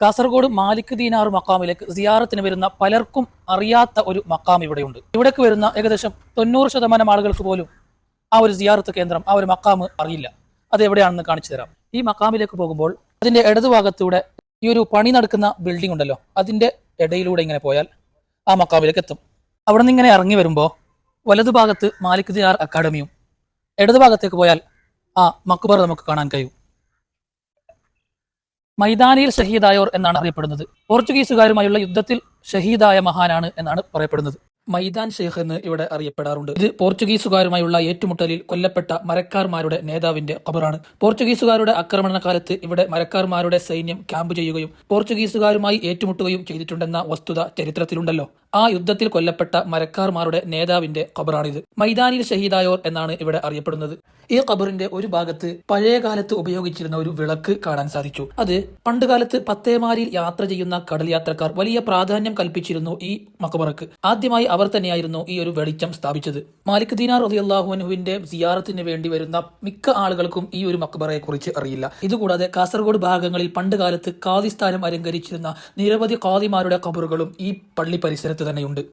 കാസർഗോഡ് മാലിക് ദീനാർ മക്കാമിലേക്ക് സിയാറത്തിന് വരുന്ന പലർക്കും അറിയാത്ത ഒരു മക്കാം ഇവിടെയുണ്ട്. ഇവിടേക്ക് വരുന്ന ഏകദേശം തൊണ്ണൂറ് ശതമാനം ആളുകൾക്ക് പോലും ആ ഒരു സിയാറത്ത് കേന്ദ്രം ആ ഒരു മക്കാമ് അറിയില്ല. അത് എവിടെയാണെന്ന് കാണിച്ചു തരാം. ഈ മക്കാമിലേക്ക് പോകുമ്പോൾ അതിന്റെ ഇടതുഭാഗത്തൂടെ ഈ ഒരു പണി നടക്കുന്ന ബിൽഡിംഗ് ഉണ്ടല്ലോ അതിന്റെ ഇടയിലൂടെ ഇങ്ങനെ പോയാൽ ആ മക്കാമിലേക്ക് എത്തും. അവിടെ നിന്ന് ഇങ്ങനെ ഇറങ്ങി വരുമ്പോൾ വലതുഭാഗത്ത് മാലിക് ദിനാർ അക്കാഡമിയും ഇടതുഭാഗത്തേക്ക് പോയാൽ ആ മക്കുബർ നമുക്ക് കാണാൻ കഴിയും. മൈതാനിയിൽ ഷഹീദായോർ എന്നാണ് അറിയപ്പെടുന്നത്. പോർച്ചുഗീസുകാരുമായുള്ള യുദ്ധത്തിൽ ഷഹീദായ മഹാനാണ് എന്നാണ് പറയപ്പെടുന്നത്. മൈതാൻ ഷെയ്ഖ് എന്ന് ഇവിടെ അറിയപ്പെടാറുണ്ട്. ഇത് പോർച്ചുഗീസുകാരുമായുള്ള ഏറ്റുമുട്ടലിൽ കൊല്ലപ്പെട്ട മരക്കാർമാരുടെ നേതാവിന്റെ ഖബറാണ്. പോർച്ചുഗീസുകാരുടെ ആക്രമണകാലത്ത് ഇവിടെ മരക്കാർമാരുടെ സൈന്യം ക്യാമ്പ് ചെയ്യുകയും പോർച്ചുഗീസുകാരുമായി ഏറ്റുമുട്ടുകയും ചെയ്തിട്ടുണ്ടെന്ന വസ്തുത ചരിത്രത്തിലുണ്ടല്ലോ. ആ യുദ്ധത്തിൽ കൊല്ലപ്പെട്ട മരക്കാർമാരുടെ നേതാവിന്റെ ഖബറാണിത്. മൈതാനിൽ ഷഹീദായോർ എന്നാണ് ഇവിടെ അറിയപ്പെടുന്നത്. ഈ ഖബറിന്റെ ഒരു ഭാഗത്ത് പഴയ കാലത്ത് ഉപയോഗിച്ചിരുന്ന ഒരു വിളക്ക് കാണാൻ സാധിച്ചു. അത് പണ്ടുകാലത്ത് പത്തേമാരിൽ യാത്ര ചെയ്യുന്ന കടൽ യാത്രക്കാർ വലിയ പ്രാധാന്യം കൽപ്പിച്ചിരുന്നു ഈ മക്ബറക്ക് ആദ്യമായി അവർ തന്നെയായിരുന്നു ഈ ഒരു വെളിച്ചം സ്ഥാപിച്ചത്. മാലിക് ദീനാർ റളിയല്ലാഹുവിന്റെ സിയാറത്തിന് വേണ്ടി വരുന്ന മിക്ക ആളുകൾക്കും ഈ ഒരു മക്ബറയെ കുറിച്ച് അറിയില്ല. ഇതുകൂടാതെ കാസർഗോഡ് ഭാഗങ്ങളിൽ പണ്ടുകാലത്ത് കാതിസ്ഥാനം അലങ്കരിച്ചിരുന്ന നിരവധി കാതിമാരുടെ ഖബറുകളും ഈ പള്ളി പരിസരത്ത് தண்டனை உண்டு.